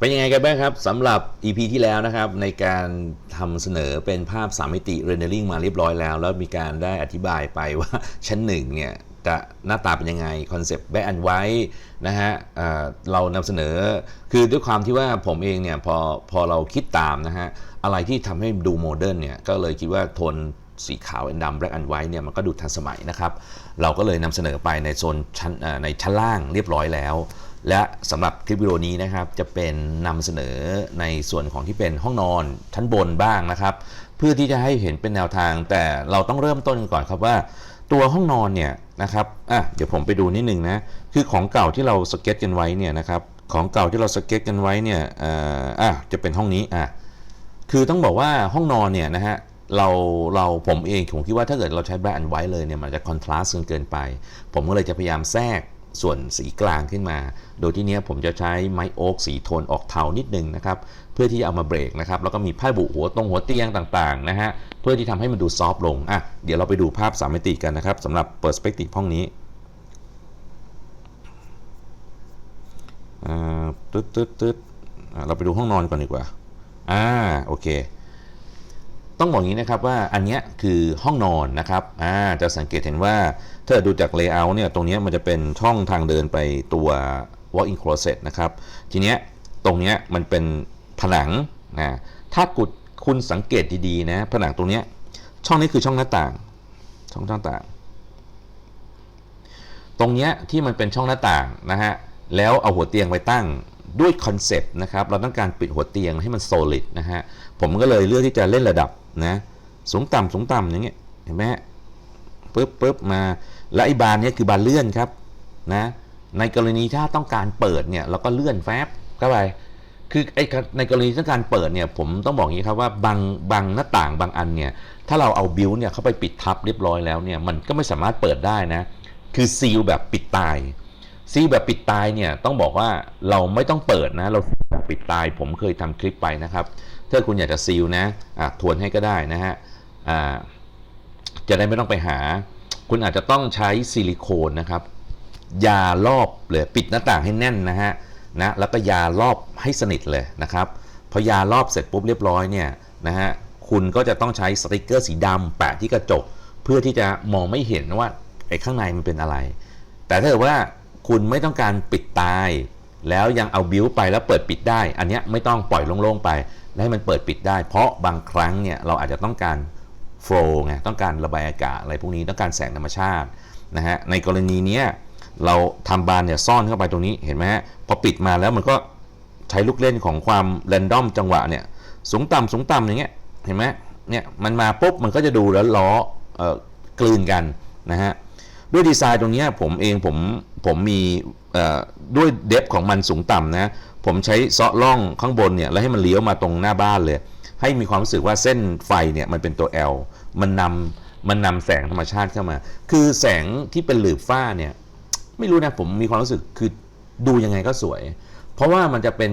เป็นยังไงกันบ้างครับสำหรับ EP ที่แล้วนะครับ ในการทำเสนอเป็นภาพ3มิติเรนเดอริงมาเรียบร้อยแล้ว แล้วมีการได้อธิบายไปว่าชั้นหนึ่งเนี่ยจะหน้าตาเป็นยังไงคอนเซปต์แบ็กแอนไว้นะฮะเรานำเสนอคือด้วยความที่ว่าผมเองเนี่ยพอพอเราคิดตามนะฮะอะไรที่ทำให้ดูโมเดิร์นเนี่ยก็เลยคิดว่าโทนสีขาวแอนดำแบล็กแอนไว้เนี่ยมันก็ดูทันสมัยนะครับ เราก็เลยนำเสนอไปในโซนชั้นในชั้นล่างเรียบร้อยแล้ว และสำหรับคลิปวิดีโอนี้นะครับจะเป็นนำเสนอในส่วนของที่เป็นห้องนอนชั้นบนบ้างนะครับ เพื่อที่จะให้เห็นเป็นแนวทาง แต่เราต้องเริ่มต้นก่อนครับว่า ตัวห้องนอนเนี่ยนะครับอะเดี๋ยวผมไปดูนิดนึงนะคือของเก่าที่เราสเก็ตกันไว้เนี่ยนะครับของเก่าที่เราสเก็ตกันไว้เนี่ยอะจะเป็นห้องนี้อะคือต้องบอกว่าห้องนอนเนี่ยนะฮะเราเราผมเองผมคิดว่าถ้าเกิดเราใช้แบล็กอันไว้เลยเนี่ยมันจะคอนทราสต์เกินไป ผมก็เลยจะพยายามแทรก ส่วนสีกลางขึ้นมา โดยที่เนี้ยผมจะใช้ไม้โอ๊กสีโทนออกเทานิดนึงนะครับ เพื่อที่เอามาเบรกนะครับ แล้วก็มีผ้าบุหัวตรงหัวเตียงต่างๆนะฮะ เพื่อที่ทำให้มันดูซอฟต์ลง อะ เดี๋ยวเราไปดูภาพสามมิติกันนะครับสำหรับเปอร์สเปกทีฟห้องนี้อ่าตึ๊ดตึ๊ดตึ๊ดเราไปดูห้องนอนก่อนดีกว่า อ่า โอเค ต้องบอกอย่างนี้นะครับว่าอันนี้คือห้องนอนนะครับอ่าจะสังเกตเห็นว่าถ้าดูจาก layout เนี่ยตรงนี้มันจะเป็นช่องทางเดินไปตัว walk-in closet นะครับ ทีเนี้ยตรงเนี้ยมันเป็นผนังนะถ้ากุดคุณสังเกตดีๆนะผนังตรงเนี้ยช่องนี้คือช่องหน้าต่าง ช่องหน้าต่าง ตรงเนี้ยที่มันเป็นช่องหน้าต่างนะฮะแล้วเอาหัวเตียงไปตั้งด้วยคอนเซปต์นะครับ เราต้องการปิดหัวเตียงให้มัน solid นะฮะ ผมก็เลยเลือกที่จะเล่นระดับ นะสูงต่ำสูงต่ำอย่างเงี้ยเห็นไหมฮะปึ๊บปึ๊บมา และไอ้บานเนี้ยคือบานเลื่อนครับนะในกรณีถ้าต้องการเปิดเนี่ยเราก็เลื่อนแฟบเข้าไปคือไอ้ในกรณีต้องการเปิดเนี่ยผมต้องบอกอย่างนี้ครับว่าบางบางหน้าต่างบางอันเนี่ยถ้าเราเอาบิวเนี่ยเข้าไปปิดทับเรียบร้อยแล้วเนี่ยมันก็ไม่สามารถเปิดได้นะคือซีลแบบปิดตายซีลแบบปิดตายเนี่ยต้องบอกว่าเราไม่ต้องเปิดนะเราซีลแบบปิดตาย ผมเคยทำคลิปไปนะครับ ถ้าคุณอยากจะซีลนะะทวนให้ก็ได้นะฮะจะได้ไม่ต้องไปหา คุณอาจจะต้องใช้ซิลิโคนนะครับยารอบเลยปิดหน้าต่างให้แน่นนะฮะนะแล้วก็ยารอบให้สนิทเลยนะครับพอยารอบเสร็จปุ๊บเรียบร้อยเนี่ยนะฮะคุณก็จะต้องใช้สติกเกอร์สีดำแปะที่กระจก เพื่อที่จะมองไม่เห็นว่าไอ้ข้างในมันเป็นอะไร แต่ถ้าเกิดว่าคุณไม่ต้องการปิดตาย แล้วยังเอาบิวไปแล้วเปิดปิดได้ อันนี้ไม่ต้องปล่อยโล่งๆไป แล้วให้มันเปิดปิดได้ เพราะบางครั้งเนี่ยเราอาจจะต้องการโฟล์ไงต้องการระบายอากาศอะไรพวกนี้ต้องการแสงธรรมชาตินะฮะในกรณีนี้เราทำบานเนี่ยซ่อนเข้าไปตรงนี้เห็นไหมฮะพอปิดมาแล้วมันก็ใช้ลูกเล่นของความแรนดอมจังหวะเนี่ยสูงต่ำสูงต่ำอย่างเงี้ยเห็นไหมเนี่ยมันมาปุ๊บมันก็จะดูแล้วล้อเอ่อกลืนกันนะฮะด้วยดีไซน์ตรงนี้ผมเองผมผมมีเอ่อด้วยเดฟของมันสูงต่ำนะ ผมใช้เซาะล่องข้างบนเนี่ยแล้วให้มันเลี้ยวมาตรงหน้าบ้านเลย ให้มีความรู้สึกว่าเส้นไฟเนี่ยมันเป็นตัว L มันนำมันนำแสงธรรมชาติเข้ามา คือแสงที่เป็นหลืบฝ้าเนี่ยไม่รู้นะผมมีความรู้สึกคือดูยังไงก็สวย เพราะว่ามันจะเป็น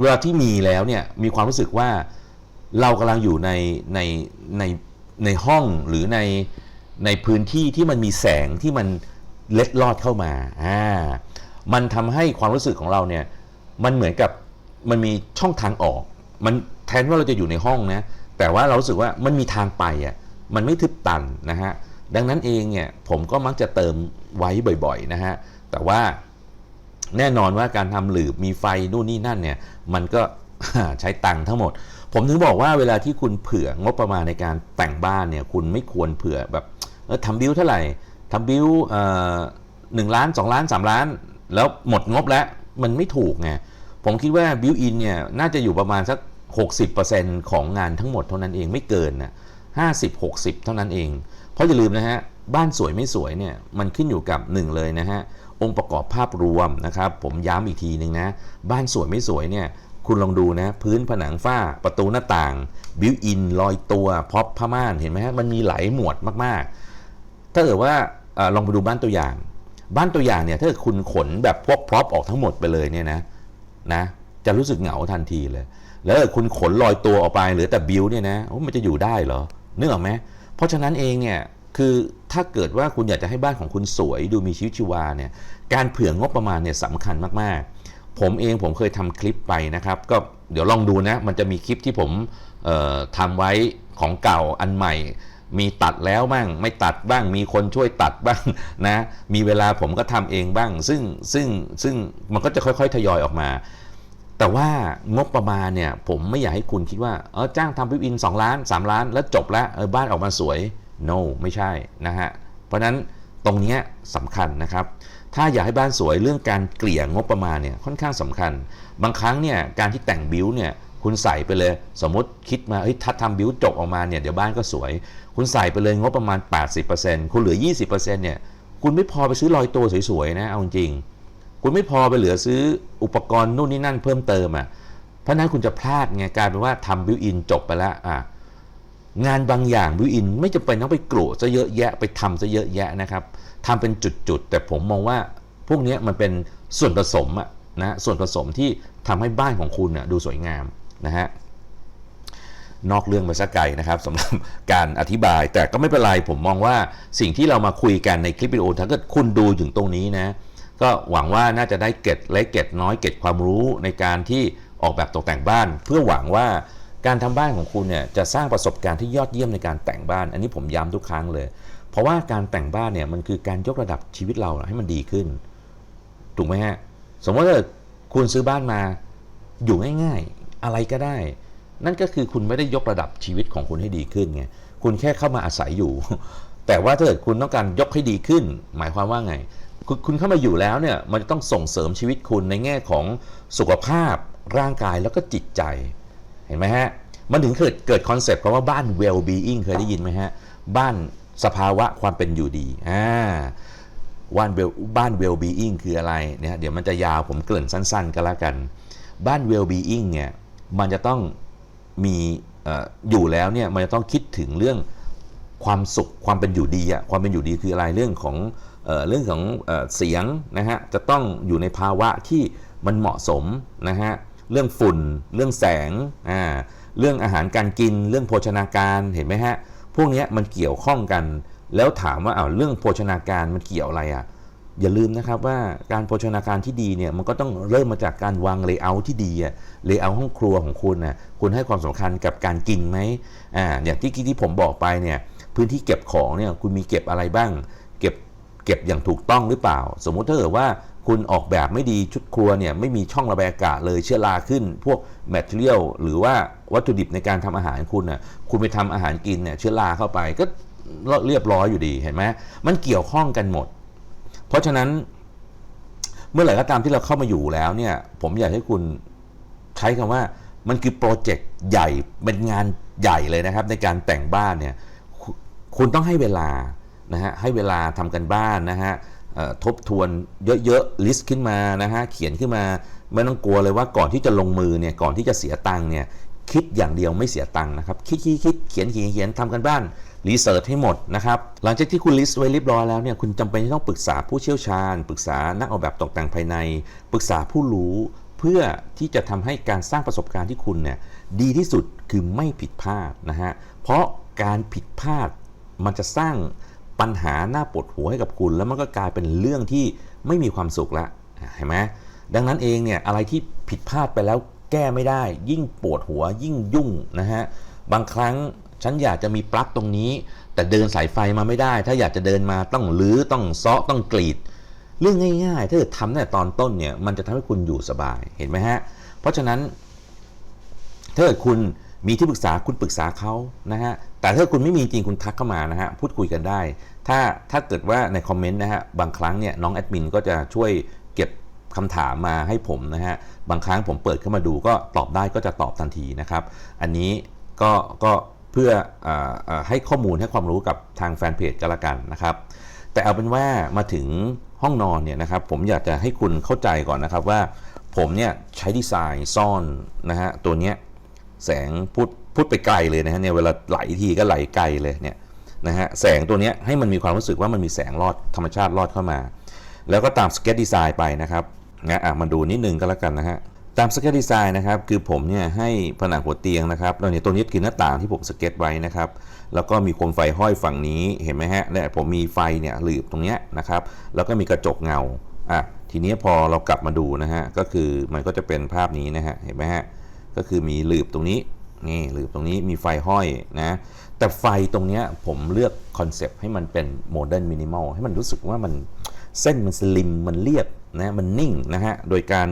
เวลาที่มีแล้วเนี่ยมีความรู้สึกว่าเรากำลังอยู่ในในในในห้องหรือในในพื้นที่ที่มันมีแสงที่มันเล็ดลอดเข้ามาอ่ามันทำให้ความรู้สึกของเราเนี่ย มันเหมือนกับมันมีช่องทางออก มันแทนว่าเราจะอยู่ในห้องนะ แต่ว่าเรารู้สึกว่ามันมีทางไปอะ มันไม่ทึบตันนะฮะ ดังนั้นเองเนี่ยผมก็มักจะเติมไว้บ่อยๆนะฮะ แต่ว่าแน่นอนว่าการทำหลืบมีไฟนู่นนี่นั่นเนี่ย มันก็ใช้ตังค์ทั้งหมด ผมถึงบอกว่าเวลาที่คุณเผื่องบประมาณในการแต่งบ้านเนี่ย คุณไม่ควรเผื่อแบบเออทำบิวเท่าไหร่ทำบิวเอ่อหนึ่งล้านสองล้านสามล้าน แล้วหมดงบแล้ว มันไม่ถูกไงผมคิดว่าบิวอินเนี่ยน่าจะอยู่ประมาณสัก 60%ของงานทั้งหมดเท่านั้นเองไม่เกินนะ50 60เท่านั้นเอง เพราะอย่าลืมนะฮะบ้านสวยไม่สวยเนี่ยมันขึ้นอยู่กับหนึ่งเลยนะฮะองค์ประกอบภาพรวมนะครับผมย้ำอีกทีหนึ่งนะบ้านสวยไม่สวยเนี่ยคุณลองดูนะพื้นผนังฝ้าประตูหน้าต่าง บิวอินลอยตัวพ็อปผ้าม่านเห็นไหมฮะมันมีหลายหมวดมากๆ ถ้าเกิดว่าอลองไปดูบ้านตัวอย่าง บ้านตัวอย่างเนี่ยถ้าคุณขนแบบพวกพร็อพออกทั้งหมดไปเลยเนี่ยนะนะจะรู้สึกเหงาทันทีเลย แล้วถ้าคุณขนลอยตัวออกไปเหลือแต่บิวเนี่ยนะโอ้มันจะอยู่ได้เหรอนึกออกไหมเพราะฉะนั้นเองเนี่ยคือถ้าเกิดว่าคุณอยากจะให้บ้านของคุณสวยดูมีชีวิตชีวาเนี่ยการเผื่องบประมาณเนี่ยสำคัญมากๆ ผมเองผมเคยทำคลิปไปนะครับ ก็เดี๋ยวลองดูนะมันจะมีคลิปที่ผมเอ่อทำไว้ของเก่าอันใหม่ มีตัดแล้วบ้าง ไม่ตัดบ้าง มีคนช่วยตัดบ้างนะ มีเวลาผมก็ทำเองบ้าง ซึ่งซึ่งซึ่งมันก็จะค่อยๆ ทยอยออกมา แต่ว่างบประมาณเนี่ยผมไม่อยากให้คุณคิดว่าเออจ้างทำวิวอิน 2 ล้าน 3 ล้าน แล้วจบแล้วเออบ้านออกมาสวย no ไม่ใช่นะฮะ เพราะนั้นตรงนี้สำคัญนะครับ ถ้าอยากให้บ้านสวยเรื่องการเกลี่ยงบประมาณเนี่ยค่อนข้างสำคัญ บางครั้งเนี่ยการที่แต่งบิวเนี่ยคุณใส่ไปเลย สมมติคิดมาเฮ้ยถ้าทำบิวจบออกมาเนี่ยเดี๋ยวบ้านก็สวย คุณใส่ไปเลยงบประมาณ 80%คุณเหลือ 20%เนี่ยคุณไม่พอไปซื้อลอยตัวสวยๆนะเอาจริง คุณไม่พอไปเหลือซื้ออุปกรณ์นู่นนี่นั่นเพิ่มเติมอะเพราะนั้นคุณจะพลาดไงกลายเป็นว่าทำบิวอินจบไปแล้วอะงานบางอย่างบิวอินไม่จำเป็นต้องไปกลัวซะเยอะแยะไปทำซะเยอะแยะนะครับทำเป็นจุดๆ แต่ผมมองว่าพวกนี้มันเป็นส่วนผสมอะนะส่วนผสมที่ทำให้บ้านของคุณน่ะดูสวยงามนะฮะ นอกเรื่องไปสักไกลนะครับสำหรับการอธิบาย แต่ก็ไม่เป็นไรผมมองว่าสิ่งที่เรามาคุยกันในคลิปวิดีโอถ้าเกิดคุณดูถึงตรงนี้นะ ก็หวังว่าน่าจะได้เก็ดเล็กเก็ดน้อยเก็ดความรู้ในการที่ออกแบบตกแต่งบ้าน เพื่อหวังว่าการทำบ้านของคุณเนี่ยจะสร้างประสบการณ์ที่ยอดเยี่ยมในการแต่งบ้าน อันนี้ผมย้ำทุกครั้งเลย เพราะว่าการแต่งบ้านเนี่ยมันคือการยกระดับชีวิตเราให้มันดีขึ้น ถูกไหมฮะสมมติว่าคุณซื้อบ้านมาอยู่ง่าย ๆ อะไรก็ได้ นั่นก็คือคุณไม่ได้ยกระดับชีวิตของคุณให้ดีขึ้นไงคุณแค่เข้ามาอาศัยอยู่ แต่ว่าถ้าเกิดคุณต้องการยกให้ดีขึ้น หมายความว่าไง คุณคุณเข้ามาอยู่แล้วเนี่ยมันจะต้องส่งเสริมชีวิตคุณในแง่ของสุขภาพร่างกายแล้วก็จิตใจ เห็นไหมฮะ มันถึงเกิดเกิดคอนเซปต์คำว่าบ้าน well being เคยได้ยินไหมฮะ บ้านสภาวะความเป็นอยู่ดีอ่าบ้านเวลบ้าน well being คืออะไรเนี่ยเดี๋ยวมันจะยาวผมเกริ่นสั้น ๆ ก็แล้วกัน บ้าน well being เนี่ยมันจะต้อง มีอยู่แล้วเนี่ยมันจะต้องคิดถึงเรื่องความสุขความเป็นอยู่ดีอะความเป็นอยู่ดีคืออะไรเรื่องของเอเรื่องของเอเสียงนะฮะจะต้องอยู่ในภาวะที่มันเหมาะสมนะฮะเรื่องฝุ่น เรื่องแสงอ่าเรื่องอาหารการกิน เรื่องโภชนาการเห็นไหมฮะพวกนี้มันเกี่ยวข้องกัน แล้วถามว่าอ้าวเรื่องโภชนาการมันเกี่ยวอะไรอะ่ะ อย่าลืมนะครับว่าการโภชนาการที่ดีเนี่ยมันก็ต้องเริ่มมาจากการวางเลเยอร์ที่ดีอะเลเยอร์ห้องครัวของคุณนะคุณให้ความสำคัญกับการกินไหมอ่าอย่างที่ที่ผมบอกไปเนี่ยพื้นที่เก็บของเนี่ยคุณมีเก็บอะไรบ้าง เก็บเก็บอย่างถูกต้องหรือเปล่า สมมุติถ้าเกิดว่าคุณออกแบบไม่ดีชุดครัวเนี่ยไม่มีช่องระบายอากาศเลยเชื้อราขึ้น พวกแมทเทียลหรือว่าวัตถุดิบในการทำอาหารคุณน่ะคุณไปทำอาหารกินเนี่ยเชื้อราเข้าไปก็เรียบร้อยอยู่ดีเห็นไหมมันเกี่ยวข้องกันหมด เพราะฉะนั้นเมื่อไหร่ก็ตามที่เราเข้ามาอยู่แล้วเนี่ย ผมอยากให้คุณใช้คำว่ามันคือโปรเจกต์ใหญ่เป็นงานใหญ่เลยนะครับ ในการแต่งบ้านเนี่ยคุคุณต้องให้เวลานะฮะให้เวลาทำกันบ้านนะฮะทบทวนเยอะๆลิสต์ขึ้นมานะฮะเขียนขึ้นมาไม่ต้องกลัวเลยว่าก่อนที่จะลงมือเนี่ยก่อนที่จะเสียตังค์เนี่ย คิดอย่างเดียวไม่เสียตังค์นะครับ คิดคิดคิดเขียนเขียนเขียนทำกันบ้านรีเสิร์ชให้หมดนะครับ หลังจากที่คุณลิสต์ไว้เรียบร้อยแล้วเนี่ยคุณจำเป็นที่ต้องปรึกษาผู้เชี่ยวชาญ ปรึกษานักออกแบบตกแต่งภายใน ปรึกษาผู้รู้เพื่อที่จะทำให้การสร้างประสบการณ์ที่คุณเนี่ยดีที่สุดคือไม่ผิดพลาดนะฮะเพราะการผิดพลาดมันจะสร้างปัญหาหน้าปวดหัวให้กับคุณ แล้วมันก็กลายเป็นเรื่องที่ไม่มีความสุขละเห็นไหมดังนั้นเองเนี่ยอะไรที่ผิดพลาดไปแล้ว แก้ไม่ได้ ยิ่งปวดหัวยิ่งยุ่งนะฮะบางครั้งฉันอยากจะมีปลั๊กตรงนี้ แต่เดินสายไฟมาไม่ได้ ถ้าอยากจะเดินมาต้องรื้อต้องเซาะต้องกรีด เรื่องง่าย ๆ ถ้าเกิดทำตั้งแต่ตอนต้นเนี่ยมันจะทำให้คุณอยู่สบายเห็นไหมฮะเพราะฉะนั้นถ้าเกิดคุณมีที่ปรึกษาคุณปรึกษาเขานะฮะแต่ถ้าคุณไม่มีจริงคุณทักเข้ามานะฮะพูดคุยกันได้ ถ้าถ้าเกิดว่าในคอมเมนต์นะฮะบางครั้งเนี่ยน้องแอดมินก็จะช่วย คำถามมาให้ผมนะฮะ บางครั้งผมเปิดเข้ามาดูก็ตอบได้ก็จะตอบทันทีนะครับ อันนี้ก็ก็เพื่อออให้ข้อมูลให้ความรู้กับทางแฟนเพจก็แล้วกันนะครับ แต่เอาเป็นว่ามาถึงห้องนอนเนี่ยนะครับ ผมอยากจะให้คุณเข้าใจก่อนนะครับว่าผมเนี่ยใช้ดีไซน์ซ่อนนะฮะตัวเนี้ยแสงพุดพุดไปไกลเลยนะฮะเนี่ยเวลาไหลทีก็ไหลไกลเลยเนี่ยนะฮะแสงตัวเนี้ยให้มันมีความรู้สึกว่ามันมีแสงลอดธรรมชาติลอดเข้ามา แล้วก็ตามสเก็ตดีไซน์ไปนะครับ นะอะมาดูนิดนึงก็แล้วกันนะฮะตามสเก็ตดีไซน์นะครับคือผมเนี่ยให้ผนังหัวเตียงนะครับแล้วเนี่ยตัวนี้คือหน้าต่างที่ผมสเก็ตไว้นะครับแล้วก็มีโคมไฟห้อยฝั่งนี้เห็นไหมฮะและผมมีไฟเนี่ยหลืบตรงเนี้ยนะครับแล้วก็มีกระจกเงาอะทีนี้พอเรากลับมาดูนะฮะก็คือมันก็จะเป็นภาพนี้นะฮะเห็นไหมฮะก็คือมีหลืบตรงนี้นี่หลืบตรงนี้มีไฟห้อยนะแต่ไฟตรงเนี้ยผมเลือกคอนเซปต์ให้มันเป็นโมเดิร์นมินิมอลให้มันรู้สึกว่ามันเส้นมันสลิมมันเรียบ นะมันนิ่งนะฮะโดยการ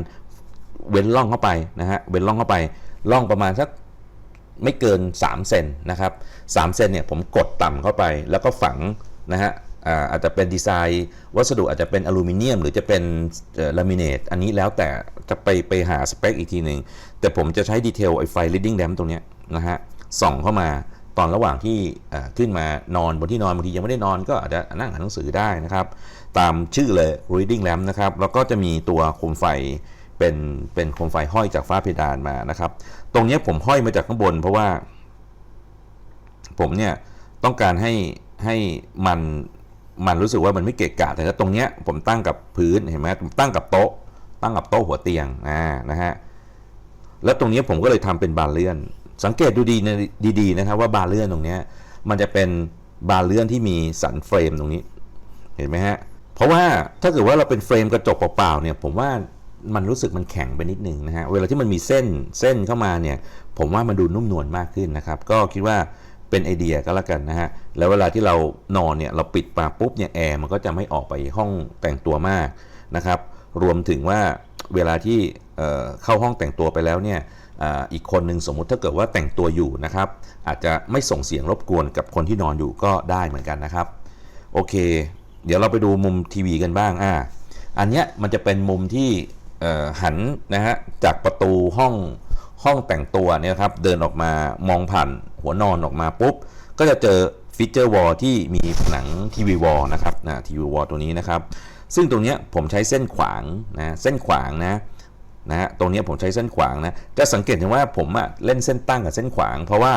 เว้นร่องเข้าไปนะฮะเว้นร่องเข้าไปร่องประมาณสักไม่เกิน 3 เซนนะครับ3เซนเนี่ยผมกดต่ำเข้าไป แล้วก็ฝังนะฮะอาจจะเป็นดีไซน์ วัสดุอาจจะเป็นอลูมิเนียม หรือจะเป็นลามิเนตอันนี้แล้วแต่จะไปไปหาสเปคอีกทีหนึ่งแต่ผมจะใช้ดีเทลไอ้ไฟ reading lamp ตรงนี้นะฮะส่องเข้ามา ตอนระหว่างที่ขึ้นมานอนบนที่นอนบางทียังไม่ได้นอนก็อาจจะนั่งอ่านหนังสือได้นะครับ ตามชื่อเลย reading lamp นะครับแล้วก็จะมีตัวโคมไฟเป็นเป็นโคมไฟห้อยจากฝ้าเพดานมานะครับ ตรงนี้ผมห้อยมาจากข้างบน เพราะว่า ผมเนี่ยต้องการให้ให้มันมันรู้สึกว่ามันไม่เกะกะแต่ถ้าตรงเนี้ยผมตั้งกับพื้นเห็นไหมตั้งกับโต๊ะ ตั้งกับโต๊ะหัวเตียงอ่านะฮะแล้วตรงนี้ผมก็เลยทำเป็นบานเลื่อน สังเกตดูดีนะดีๆนะครับว่าบานเลื่อนตรงนี้มันจะเป็นบานเลื่อนที่มีสันเฟรมตรงนี้ เห็นไหมฮะ เพราะว่าถ้าเกิดว่าเราเป็นเฟรมกระจกเปล่าๆเนี่ยผมว่ามันรู้สึกมันแข็งไปนิดนึงนะฮะ เวลาที่มันมีเส้นเส้นเข้ามาเนี่ย ผมว่ามันดูนุ่มนวลมากขึ้นนะครับ ก็คิดว่าเป็นไอเดียก็แล้วกันนะฮะ แล้วเวลาที่เรานอนเนี่ยเราปิดปาปุ๊บเนี่ยแอร์มันก็จะไม่ออกไปห้องแต่งตัวมากนะครับ รวมถึงว่าเวลาที่เเข้าห้องแต่งตัวไปแล้วเนี่ย อีกคนหนึ่งสมมุติถ้าเกิดว่าแต่งตัวอยู่นะครับ อาจจะไม่ส่งเสียงรบกวนกับคนที่นอนอยู่ก็ได้เหมือนกันนะครับ โอเค เดี๋ยวเราไปดูมุมทีวีกันบ้างอ่าอันเนี้ยมันจะเป็นมุมที่หันนะฮะจากประตูห้องห้องแต่งตัวเนี่ยครับเดินออกมามองผ่านหัวนอนออกมาปุ๊บ ก็จะเจอฟีเจอร์วอลที่มีผนังทีวีวอลนะครับนะทีวีวอลตัวนี้นะครับ ซึ่งตรงเนี้ยผมใช้เส้นขวางนะเส้นขวางนะ นะฮะตรงนี้ผมใช้เส้นขวางนะจะสังเกตเห็นว่าผมอะเล่นเส้นตั้งกับเส้นขวาง เพราะว่า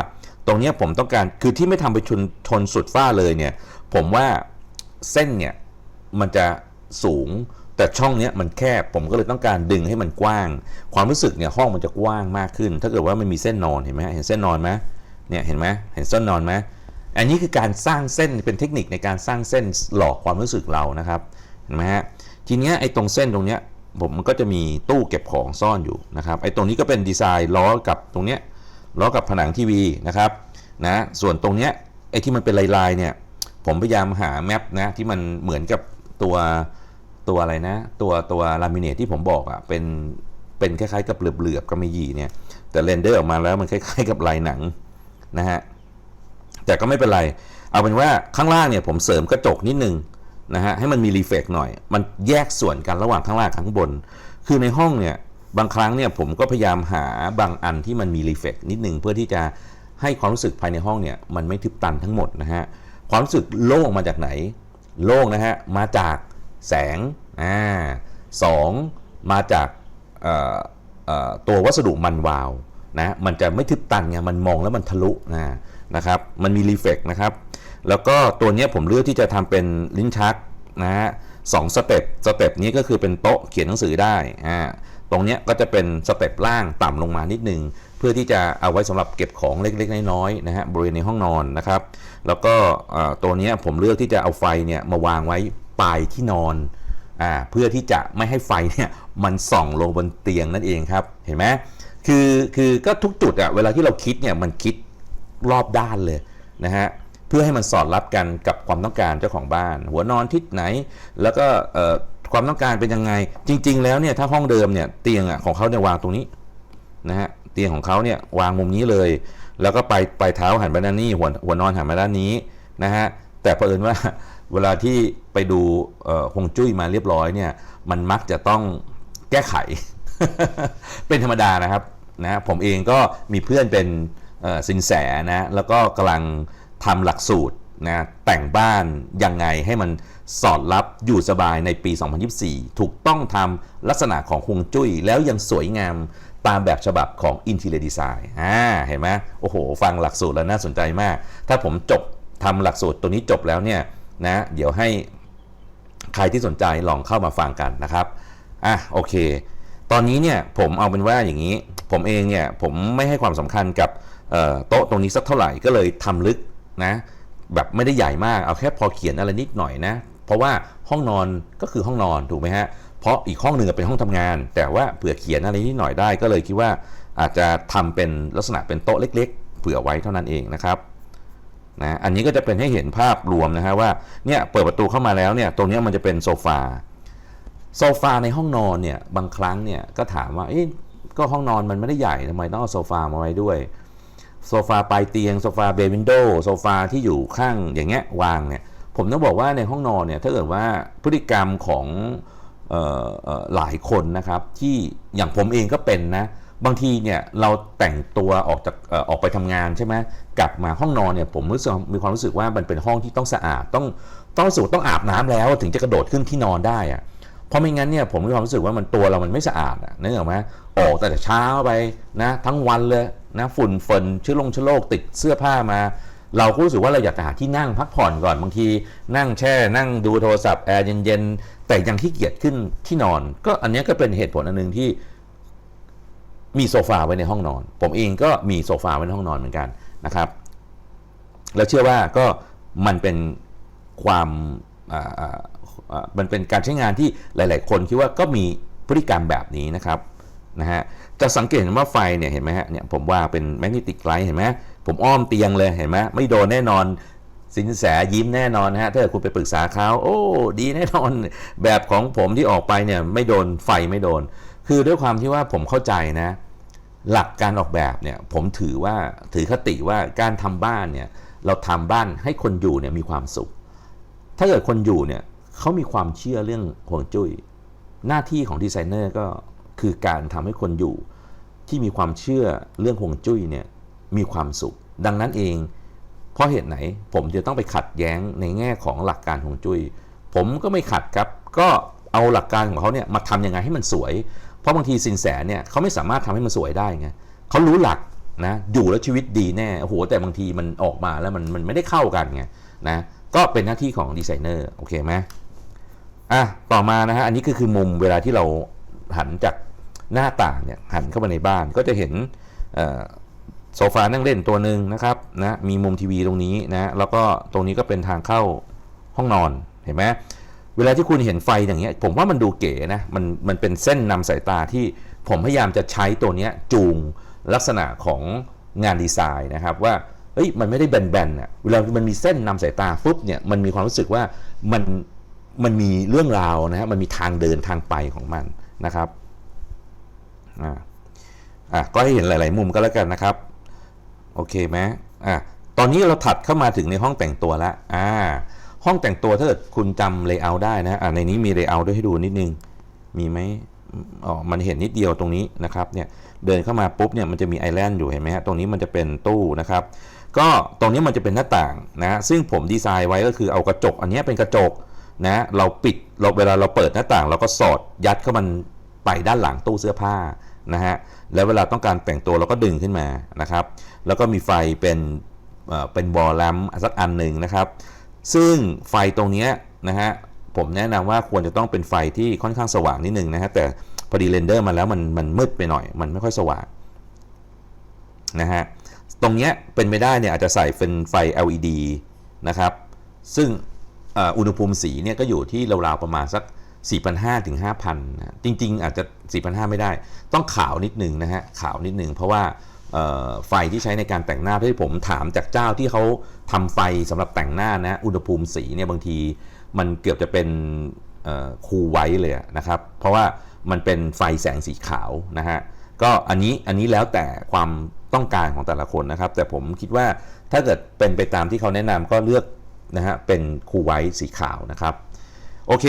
ตรงนี้ผมต้องการคือที่ไม่ทำไปชนชนสุดฝ้าเลยเนี่ยผมว่าเส้นเนี่ยมันจะสูงแต่ช่องเนี้ยมันแคบผมก็เลยต้องการดึงให้มันกว้าง ความรู้สึกเนี่ยห้องมันจะกว้างมากขึ้น ถ้าเกิดว่ามันมีเส้นนอนเห็นไหมเห็นเส้นนอนไหมเนี่ยเห็นไหมเห็นเส้นนอนไหมอันนี้คือการสร้างเส้นเป็นเทคนิคในการสร้างเส้นหลอกความรู้สึกเรานะครับเห็นไหมฮะทีเนี้ยไอ้ตรงเส้นตรงเนี้ย ผมมันก็จะมีตู้เก็บของซ่อนอยู่นะครับไอ้ตรงนี้ก็เป็นดีไซน์ล้อกับตรงเนี้ยล้อกับผนังทีวีนะครับนะส่วนตรงเนี้ยไอ้ที่มันเป็นลายๆเนี่ยผมพยายามหาแมปนะที่มันเหมือนกับตัวตัวอะไรนะ ตัวตัวลามิเนตที่ผมบอกอะ่ะเป็นเป็นคล้ายๆกับเหลือบๆกำมะหยีเนี่ยแต่เรนเดอร์ออกมาแล้วมันคล้ายๆกับลายหนังนะฮะแต่ก็ไม่เป็นไร เอาเป็นว่าข้างล่างเนี่ยผมเสริมกระจกนิดนึง นะฮะให้มันมีรีเฟกหน่อย มันแยกส่วนกันระหว่างข้างล่างข้างบน คือในห้องเนี่ยบางครั้งเนี่ยผมก็พยายามหาบางอันที่มันมีรีเฟกนิดนึงเพื่อที่จะให้ความรู้สึกภายในห้องเนี่ยมันไม่ทึบตันทั้งหมดนะฮะความรู้สึกโล่งมาจากไหน โล่งนะฮะมาจากแสงอ่าสองมาจากตัววัสดุมันวาวนะมันจะไม่ทึบตันไงมันมองแล้วมันทะลุนะนะครับมันมีรีเฟกนะครับ แล้วก็ตัวนี้ผมเลือกที่จะทำเป็นลิ้นชักนะฮะสองสเต็ปสเต็ปนี้ก็คือเป็นโต๊ะเขียนหนังสือได้อ่าตรงนี้ก็จะเป็นสเต็ปล่างต่ำลงมานิดนึง เพื่อที่จะเอาไว้สำหรับเก็บของเล็กๆ น้อยๆนะฮะบริเวณในห้องนอนนะครับ แล้วก็ตัวนี้ผมเลือกที่จะเอาไฟเนี่ยมาวางไว้ปลายที่นอนอ่าเพื่อที่จะไม่ให้ไฟเนี่ยมันส่องลงบนเตียงนั่นเองครับเห็นไหมคือคือก็ทุกจุดอะเวลาที่เราคิดเนี่ยมันคิดรอบด้านเลยนะฮะ เพื่อให้มันสอดรับกันกับความต้องการเจ้าของบ้าน หัวนอนทิศไหน แล้วก็ความต้องการเป็นยังไง จริง ๆ แล้วเนี่ยถ้าห้องเดิมเนี่ยเตียงอะของเขาเนี่ยวางตรงนี้นะฮะเตียงของเขาเนี่ยวางมุมนี้เลย แล้วก็ไปปลายเท้าหันไปด้านนี้หัวหัวนอนหันมาด้านนี้นะฮะแต่เผอิญว่าเวลาที่ไปดูเอ่อฮวงจุ้ยมาเรียบร้อยเนี่ยมันมักจะต้องแก้ไข เป็นธรรมดานะครับนะผมเองก็มีเพื่อนเป็นสินแสนะแล้วก็กำลัง ทำหลักสูตรนะแต่งบ้านยังไงให้มันสอดรับอยู่สบายในปี 2024 ถูกต้องทำลักษณะของฮวงจุ้ย แล้วยังสวยงามตามแบบฉบับของ Interior Design อ่าเห็นไหมโอ้โห ฟังหลักสูตรแล้วน่าสนใจมาก ถ้าผมจบทำหลักสูตรตัวนี้จบแล้วเนี่ยนะเดี๋ยวให้ใครที่สนใจลองเข้ามาฟังกันนะครับอะโอเค ตอนนี้เนี่ยผมเอาเป็นว่าอย่างนี้ ผมเองเนี่ยผมไม่ให้ความสำคัญกับโต๊ะตรงนี้สักเท่าไหร่ก็เลยทำลึก นะแบบไม่ได้ใหญ่มากเอาแค่พอเขียนอะไรนิดหน่อยนะ เพราะว่าห้องนอนก็คือห้องนอนถูกไหมฮะเพราะอีกห้องหนึ่งเป็นห้องทำงาน แต่ว่าเผื่อเขียนอะไรนิดหน่อยได้ก็เลยคิดว่าอาจจะทำเป็นลักษณะเป็นโต๊ะเล็ก ๆ เผื่อไว้เท่านั้นเองนะครับนะอันนี้ก็จะเป็นให้เห็นภาพรวมนะฮะว่าเนี่ยเปิดประตูเข้ามาแล้วเนี่ยตรงนี้มันจะเป็นโซฟาโซฟาในห้องนอนเนี่ยบางครั้งเนี่ยก็ถามว่าเอ๊ะก็ห้องนอนมันไม่ได้ใหญ่ทำไมต้องเอาโซฟามาไว้ด้วย โซฟาปลายเตียงโซฟาเบวินโดโซฟาที่อยู่ข้างอย่างเงี้ยวางเนี่ยผมต้องบอกว่าในห้องนอนเนี่ยถ้าเกิดว่าพฤติกรรมของออหลายคนนะครับที่อย่างผมเองก็เป็นนะบางทีเนี่ยเราแต่งตัวออกจากอออกไปทำงานใช่ไหมกลับมาห้องนอนเนี่ยผมรู้สึกมีความรู้สึกว่ามันเป็นห้องที่ต้องสะอาดต้องต้องรู้สึกว่าต้องอาบน้ำแล้วถึงจะกระโดดขึ้นที่นอนได้อะเพราะไม่งั้นเนี่ยผมมีความรู้สึกว่ามันตัวเรามันไม่สะอาดอะนึกออกไหมออกแต่เช้าไปนะทั้งวันเลย นะฝุ่นฝนเชื้อลงเชื้อโรคติดเสื้อผ้ามา เราก็รู้สึกว่าเราอยากจะหาที่นั่งพักผ่อนก่อนบางที นั่งแช่นั่งดูโทรศัพท์แอร์เย็นๆแต่ยังขี้เกียจขึ้นที่นอน ก็อันนี้ก็เป็นเหตุผลอันหนึ่งที่มีโซฟาไว้ในห้องนอน ผมเองก็มีโซฟาไว้ในห้องนอนเหมือนกันนะครับ แล้วเชื่อว่าก็มันเป็นความมันเป็นการใช้งานที่หลาย ๆ คนคิดว่าก็มีพฤติกรรมแบบนี้นะครับ นะฮะจะสังเกตเห็นว่าไฟเนี่ยเห็นไหมฮะเนี่ยผมว่าเป็นแมกนีติกไลท์เห็นไหมผมอ้อมเตียงเลยเห็นไหมไม่โดนแน่นอนสินแสยิ้มแน่นอนนะฮะถ้าเกิดคุณไปปรึกษาเขาโอ้ ดีแน่นอนแบบของผมที่ออกไปเนี่ยไม่โดนไฟไม่โดน คือด้วยความที่ว่าผมเข้าใจนะ หลักการออกแบบเนี่ยผมถือว่าถือคติว่าการทำบ้านเนี่ยเราทำบ้านให้คนอยู่เนี่ยมีความสุข ถ้าเกิดคนอยู่เนี่ยเขามีความเชื่อเรื่องห่วงจุ้ยหน้าที่ของดีไซเนอร์ก็ คือการทำให้คนอยู่ที่มีความเชื่อเรื่องห่วงจุ้ยเนี่ยมีความสุข ดังนั้นเอง เพราะเหตุไหนผมจะต้องไปขัดแย้งในแง่ของหลักการห่วงจุ้ย ผมก็ไม่ขัดครับ ก็เอาหลักการของเขาเนี่ยมาทำยังไงให้มันสวย เพราะบางทีสินแสเนี่ยเขาไม่สามารถทำให้มันสวยได้ไงเขารู้หลักนะอยู่แล้วชีวิตดีแน่โอ้โหแต่บางทีมันออกมาแล้วมันมันไม่ได้เข้ากันไงนะก็เป็นหน้าที่ของดีไซเนอร์โอเคไหมอะต่อมานะฮะอันนี้ก็คือมุมเวลาที่เราหันจาก หน้าต่างเนี่ยหันเข้ามาในบ้านก็จะเห็นโซฟานั่งเล่นตัวหนึ่งนะครับนะมีมุมทีวีตรงนี้นะแล้วก็ตรงนี้ก็เป็นทางเข้าห้องนอนเห็นไหมเวลาที่คุณเห็นไฟอย่างเงี้ยผมว่ามันดูเก๋นะมันมันเป็นเส้นนำสายตาที่ผมพยายามจะใช้ตัวเนี้ยจูงลักษณะของงานดีไซน์นะครับว่าเฮ้ยมันไม่ได้แบนๆอะเวลามันมีเส้นนำสายตาปุ๊บเนี่ยมันมีความรู้สึกว่ามันมันมีเรื่องราวนะฮะมันมีทางเดินทางไปของมันนะครับ อ่าอะก็ให้เห็นหลาย ๆ มุมก็แล้วกันนะครับ โอเคไหมอะตอนนี้เราถัดเข้ามาถึงในห้องแต่งตัวแล้วอ่าห้องแต่งตัวถ้าเกิดคุณจำเลเยอร์ได้นะอ่าในนี้มีเลเยอร์ด้วยให้ดูนิดนึง มีไหมอ๋อมันเห็นนิดเดียวตรงนี้นะครับเนี่ยเดินเข้ามาปุ๊บเนี่ยมันจะมีไอแลนด์อยู่เห็นไหมฮะตรงนี้มันจะเป็นตู้นะครับ ก็ตรงนี้มันจะเป็นหน้าต่างนะซึ่งผมดีไซน์ไว้ก็คือเอากระจก อันนี้เป็นกระจกนะเราปิดเราเวลาเราเปิดหน้าต่าง เราก็สอดยัดเข้ามันไปด้านหลังตู้เสื้อผ้า นะฮะแล้วเวลาต้องการแต่งตัวเราก็ดึงขึ้นมานะครับ แล้วก็มีไฟเป็นเป็นบอลแลมสักอันหนึ่งนะครับ ซึ่งไฟตรงนี้นะฮะผมแนะนำว่าควรจะต้องเป็นไฟที่ค่อนข้างสว่างนิดนึงนะฮะแต่พอดีเรนเดอร์มาแล้วมันมันมืดไปหน่อย มันไม่ค่อยสว่างนะฮะตรงเนี้ยเป็นไม่ได้เนี่ยอาจจะใส่เป็นไฟ LED นะครับ ซึ่งอุณหภูมิสีเนี่ยก็อยู่ที่ราวๆประมาณสัก 4,500ถึง5,000นะจริง ๆ อาจจะ 4,500 ไม่ได้ ต้องขาวนิดหนึ่งนะฮะขาวนิดหนึ่งเพราะว่าไฟที่ใช้ในการแต่งหน้าที่ผมถามจากเจ้าที่เขาทำไฟสำหรับแต่งหน้านะอุณหภูมิสีเนี่ยบางทีมันเกือบจะเป็นคูไว้เลยนะครับ เพราะว่ามันเป็นไฟแสงสีขาวนะฮะก็อันนี้อันนี้แล้วแต่ความต้องการของแต่ละคนนะครับ แต่ผมคิดว่าถ้าเกิดเป็นไปตามที่เขาแนะนำก็เลือกนะฮะเป็นคูไว้สีขาวนะครับ โอเค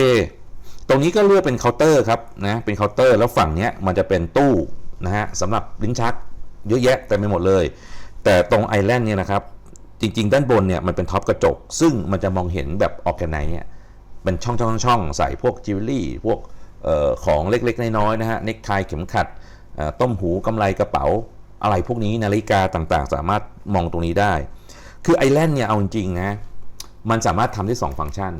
ตรงนี้ก็เลือกเป็นเคาน์เตอร์ครับนะเป็นเคาน์เตอร์แล้วฝั่งนี้มันจะเป็นตู้นะฮะสำหรับลิ้นชักเยอะแยะเต็มไปหมดเลย แต่ตรงไอแลนด์เนี่ยนะครับจริง ๆ ด้านบนเนี่ยมันเป็นท็อปกระจก ซึ่งมันจะมองเห็นแบบออร์แกไนเนี่ยเป็นช่องช่องช่องใส่พวกจิวเวลรี่พวกออของเล็กๆน้อยๆนะฮะเน็กไทเข็มขัดต้มหูกำไรกระเป๋าอะไรพวกนี้นาฬิกาต่างๆ สามารถมองตรงนี้ได้ คือไอแลนด์เนี่ยเอาจริงๆนะมันสามารถทำได้ 2 ฟังก์ชัน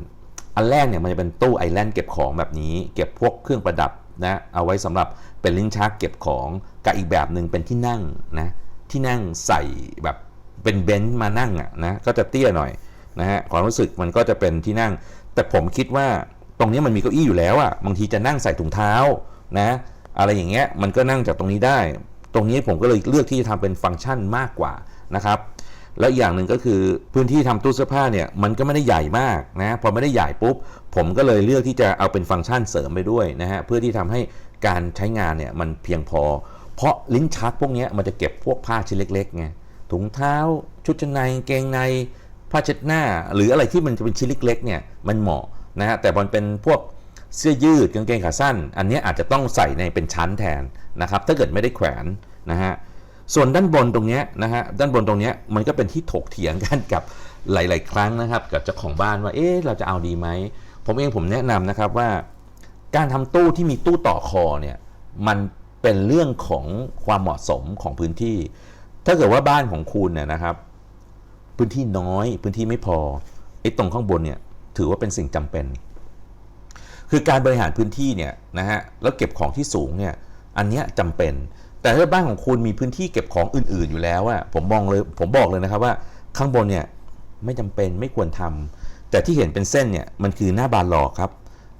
อันแรกเนี่ยมันจะเป็นตู้ไอแลนด์เก็บของแบบนี้ เก็บพวกเครื่องประดับนะเอาไว้สำหรับเป็นลิ้นชักเก็บของกับอีกแบบหนึ่งเป็นที่นั่งนะที่นั่งใส่แบบเป็นเบนซ์มานั่งอะนะก็จะเตี้ยหน่อยนะฮะความรู้สึกมันก็จะเป็นที่นั่ง แต่ผมคิดว่าตรงนี้มันมีเก้าอี้อยู่แล้วอะบางทีจะนั่งใส่ถุงเท้านะอะไรอย่างเงี้ยมันก็นั่งจากตรงนี้ได้ ตรงนี้ผมก็เลยเลือกที่จะทำเป็นฟังก์ชันมากกว่านะครับ แล้วอย่างหนึ่งก็คือพื้นที่ทำตู้เสื้อผ้าเนี่ยมันก็ไม่ได้ใหญ่มากนะพอไม่ได้ใหญ่ปุ๊บ ผมก็เลยเลือกที่จะเอาเป็นฟังก์ชันเสริมไปด้วยนะฮะเพื่อที่ทำให้การใช้งานเนี่ยมันเพียงพอ เพราะลิ้นชักพวกนี้มันจะเก็บพวกผ้าชิ้นเล็กๆไงถุงเท้า ชุดชั้นในกางเกงในผ้าเช็ดหน้า หรืออะไรที่มันจะเป็นชิ้นเล็กๆเนี่ยมันเหมาะนะฮะแต่มันเป็นพวกเสื้อยืดกางเกงขาสั้น อันนี้อาจจะต้องใส่ในเป็นชั้นแทนนะครับถ้าเกิดไม่ได้แขวนนะฮะ ส่วนด้านบนตรงนี้นะฮะด้านบนตรงนี้มันก็เป็นที่ถกเถียงกันกับหลาย ๆ ครั้งนะครับกับเจ้าของบ้านว่าเอ๊ะเราจะเอาดีไหมผมเองผมแนะนำนะครับว่า การทำตู้ที่มีตู้ต่อคอเนี่ยมันเป็นเรื่องของความเหมาะสมของพื้นที่ ถ้าเกิดว่าบ้านของคุณเนี่ยนะครับ พื้นที่น้อยพื้นที่ไม่พอไอ้ตรงข้างบนเนี่ยถือว่าเป็นสิ่งจำเป็น คือการบริหารพื้นที่เนี่ยนะฮะแล้วเก็บของที่สูงเนี่ยอันเนี้ยจำเป็น แต่ถ้าบ้านของคุณมีพื้นที่เก็บของอื่น ๆอยู่แล้วอะผมมองเลยผมบอกเลยนะครับว่า ข้างบนเนี่ยไม่จำเป็นไม่ควรทำแต่ที่เห็นเป็นเส้นเนี่ยมันคือหน้าบานหลอกครับ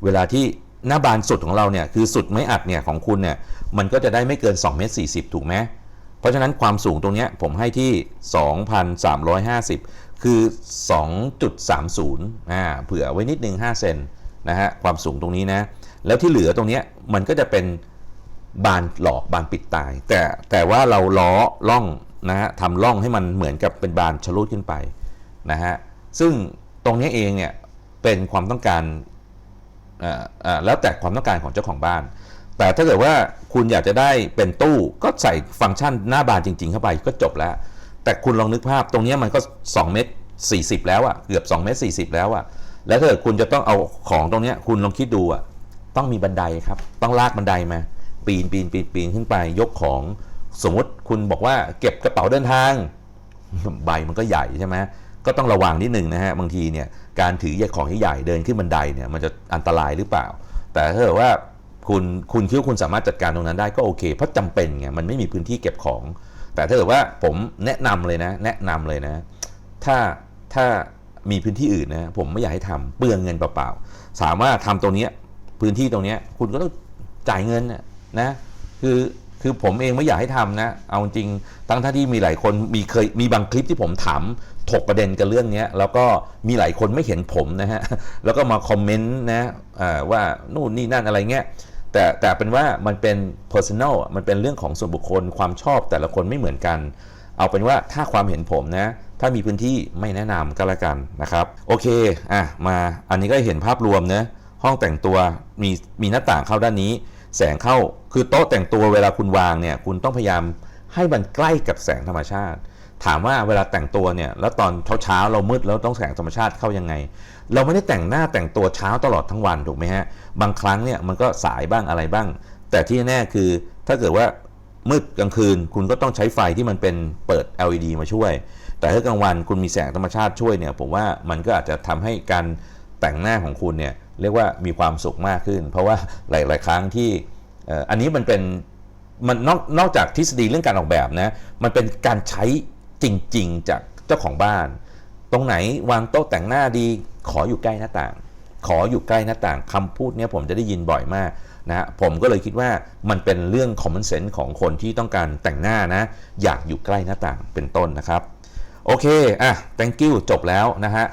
เวลาที่หน้าบานสุดของเราเนี่ยคือสุดไม้อัดเนี่ยของคุณเนี่ยมันก็จะได้ไม่เกิน2เมตร40 ถูกไหมเพราะฉะนั้นความสูงตรงเนี้ยผมให้ที่ 2,350 คือ 2.30อ่าเผื่อไว้นิดนึง5เซนนะฮะความสูงตรงนี้นะแล้วที่เหลือตรงเนี้ยมันก็จะเป็น บานหลอกบานปิดตาย แต่แต่ว่าเราล้อล่องนะฮะทำล่องให้มันเหมือนกับเป็นบานชะลุดขึ้นไปนะฮะซึ่งตรงนี้เองเนี่ยเป็นความต้องการอ่อเอ่อแล้วแต่ความต้องการของเจ้าของบ้าน แต่ถ้าเกิดว่าคุณอยากจะได้เป็นตู้ก็ใส่ฟังก์ชันหน้าบานจริง ๆ เข้าไปก็จบแล้ว แต่คุณลองนึกภาพตรงนี้มันก็ 2 เมตร 40 แล้วอะเกือบ2เมตร40 แล้วอะแล้วถ้าเกิดคุณจะต้องเอาของตรงนี้คุณลองคิดดูอะต้องมีบันไดครับ ต้องลากบันไดมา ปีนปีนปีนปีนขึ้นไปยกของสมมติคุณบอกว่าเก็บกระเป๋าเดินทาง ใบมันก็ใหญ่ใช่ไหมก็ต้องระวังนิดหนึ่งนะฮะบางทีเนี่ยการถือยกของใหญ่เดินขึ้นบันไดเนี่ยมันจะอันตรายหรือเปล่า แต่ถ้าเกิดว่าคุณคุณคิดว่าคุณสามารถจัดการตรงนั้นได้ก็โอเค เพราะจำเป็นไงมันไม่มีพื้นที่เก็บของ แต่ถ้าเกิดว่าผมแนะนำเลยนะ แนะนำเลยนะ ถ้าถ้ามีพื้นที่อื่นนะผมไม่อยากให้ทำเปลืองเงินเปล่าๆสามารถทำตรงนี้พื้นที่ตรงนี้คุณก็ต้องจ่ายเงินน่ะ นะคือคือผมเองไม่อยากให้ทำนะ เอาจริงทั้งท่าที่มีหลายคนมีเคยมีบางคลิปที่ผมถามถกประเด็นกันเรื่องนี้แล้วก็มีหลายคนไม่เห็นผมนะฮะแล้วก็มาคอมเมนต์นะว่านู่นนี่นั่นอะไรเงี้ยแต่แต่เป็นว่ามันเป็น personal มันเป็นเรื่องของส่วนบุคคลความชอบแต่ละคนไม่เหมือนกัน เอาเป็นว่าถ้าความเห็นผมนะ ถ้ามีพื้นที่ไม่แนะนำก็แล้วกันนะครับ โอเคอะมาอันนี้ก็เห็นภาพรวมนะห้องแต่งตัวมีมีหน้าต่างเข้าด้านนี้ แสงเข้าคือโต๊ะแต่งตัวเวลาคุณวางเนี่ยคุณต้องพยายามให้มันใกล้กับแสงธรรมชาติ ถามว่าเวลาแต่งตัวเนี่ยแล้วตอนเช้าๆเรามืดแล้วต้องแสงธรรมชาติเข้ายังไง เราไม่ได้แต่งหน้าแต่งตัวเช้าตลอดทั้งวันถูกไหมฮะบางครั้งเนี่ยมันก็สายบ้างอะไรบ้าง แต่ที่แน่คือถ้าเกิดว่ามืดกลางคืนคุณก็ต้องใช้ไฟที่มันเป็นเปิด LED มาช่วย แต่ถ้ากลางวันคุณมีแสงธรรมชาติช่วยเนี่ยผมว่ามันก็อาจจะทำให้การแต่งหน้าของคุณเนี่ย เรียกว่ามีความสุขมากขึ้น เพราะว่าหลาย ๆ ครั้งที่อันนี้มันเป็นมันนอกนอกจากทฤษฎีเรื่องการออกแบบนะมันเป็นการใช้จริง ๆ จากเจ้าของบ้าน ตรงไหนวางโต๊ะแต่งหน้าดี ขออยู่ใกล้หน้าต่าง ขออยู่ใกล้หน้าต่างคำพูดเนี้ยผมจะได้ยินบ่อยมากนะฮะผมก็เลยคิดว่ามันเป็นเรื่อง common sense ของคนที่ต้องการแต่งหน้านะอยากอยู่ใกล้หน้าต่างเป็นต้นนะครับ โอเคอะ thank you จบแล้วนะฮะ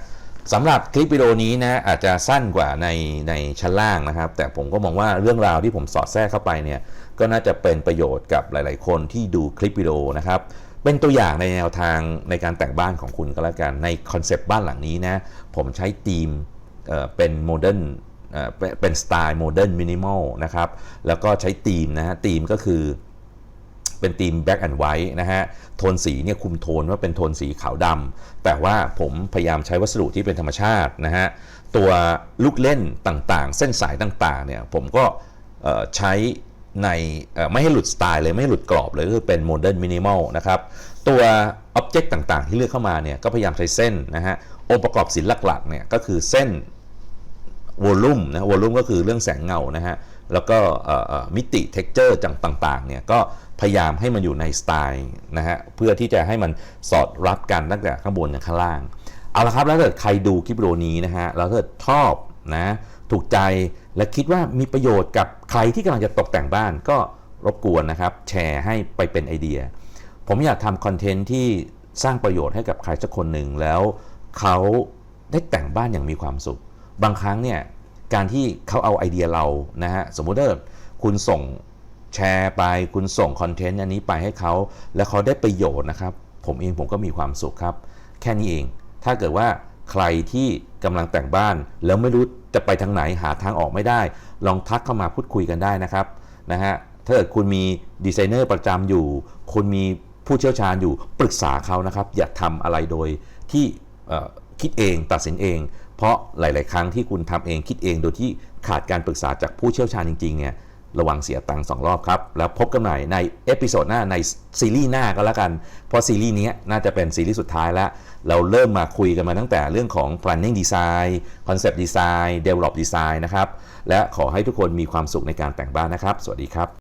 สำหรับคลิปวิดีโอนี้นะอาจจะสั้นกว่าในในชั้นล่างนะครับ แต่ผมก็มองว่าเรื่องราวที่ผมสอดแทรกเข้าไปเนี่ยก็น่าจะเป็นประโยชน์กับหลาย ๆ คนที่ดูคลิปวิดีโอนะครับเป็นตัวอย่างในแนวทางในการแต่งบ้านของคุณก็แล้วกันในคอนเซปต์บ้านหลังนี้นะผมใช้ธีมเเป็นโมเดิร์นเป็นเป็นสไตล์โมเดิร์นมินิมอลนะครับแล้วก็ใช้ธีมนะฮะธีมก็คือ เป็นธีม black and white นะฮะ โทนสีเนี่ยคุมโทนว่าเป็นโทนสีขาวดำ แต่ว่าผมพยายามใช้วัสดุที่เป็นธรรมชาตินะฮะ ตัวลูกเล่นต่างๆ เส้นสายต่างๆ เนี่ยผมก็ใช้ในไม่ให้หลุดสไตล์เลย ไม่ให้หลุดกรอบเลยก็คือเป็นโมเดิร์นมินิมอลนะครับ ตัวอ็อบเจกต์ต่างๆ ที่เลือกเข้ามาเนี่ยก็พยายามใช้เส้นนะฮะ องค์ประกอบศิลป์หลักๆเนี่ยก็คือเส้นวอลลุ่มนะวอลลุ่มก็คือเรื่องแสงเงานะฮะ แล้วก็มิติเท็กเจอร์ต่างๆเนี่ยก็พยายามให้มันอยู่ในสไตล์นะฮะเพื่อที่จะให้มันสอดรับกันตั้งแต่ข้างบนถึงข้างล่าง เอาละครับแล้วถ้าเกิดใครดูคลิปวิดีโอนี้นะฮะแล้วถ้าเกิดชอบนะถูกใจและคิดว่ามีประโยชน์กับใครที่กำลังจะตกแต่งบ้านก็รบกวนนะครับ แชร์ให้ไปเป็นไอเดีย ผมอยากทำคอนเทนต์ที่สร้างประโยชน์ให้กับใครสักคนหนึ่งแล้วเขาได้แต่งบ้านอย่างมีความสุข บางครั้งเนี่ย การที่เขาเอาไอเดียเรานะฮะสมมุติว่าคุณส่งแชร์ไป คุณส่งคอนเทนต์อันนี้ไปให้เขา แล้วเขาได้ประโยชน์นะครับ ผมเองผมก็มีความสุขครับ แค่นี้เอง ถ้าเกิดว่าใครที่กำลังแต่งบ้าน แล้วไม่รู้จะไปทางไหนหาทางออกไม่ได้ ลองทักเข้ามาพูดคุยกันได้นะครับนะฮะถ้าเกิดคุณมีดีไซเนอร์ประจำอยู่ คุณมีผู้เชี่ยวชาญอยู่ปรึกษาเขานะครับ อย่าทำอะไรโดยที่คิดเองตัดสินเอง เพราะหลาย ๆ ครั้งที่คุณทำเองคิดเองโดยที่ขาดการปรึกษาจากผู้เชี่ยวชาญจริง ๆ เนี่ยระวังเสียตังค์สองรอบครับ แล้วพบกันใหม่ในเอพิโซดหน้าในซีรีส์หน้าก็แล้วกัน เพราะซีรีส์นี้น่าจะเป็นซีรีส์สุดท้ายแล้ว เราเริ่มมาคุยกันมาตั้งแต่เรื่องของ planning design concept design develop design นะครับ และขอให้ทุกคนมีความสุขในการแต่งบ้านนะครับ สวัสดีครับ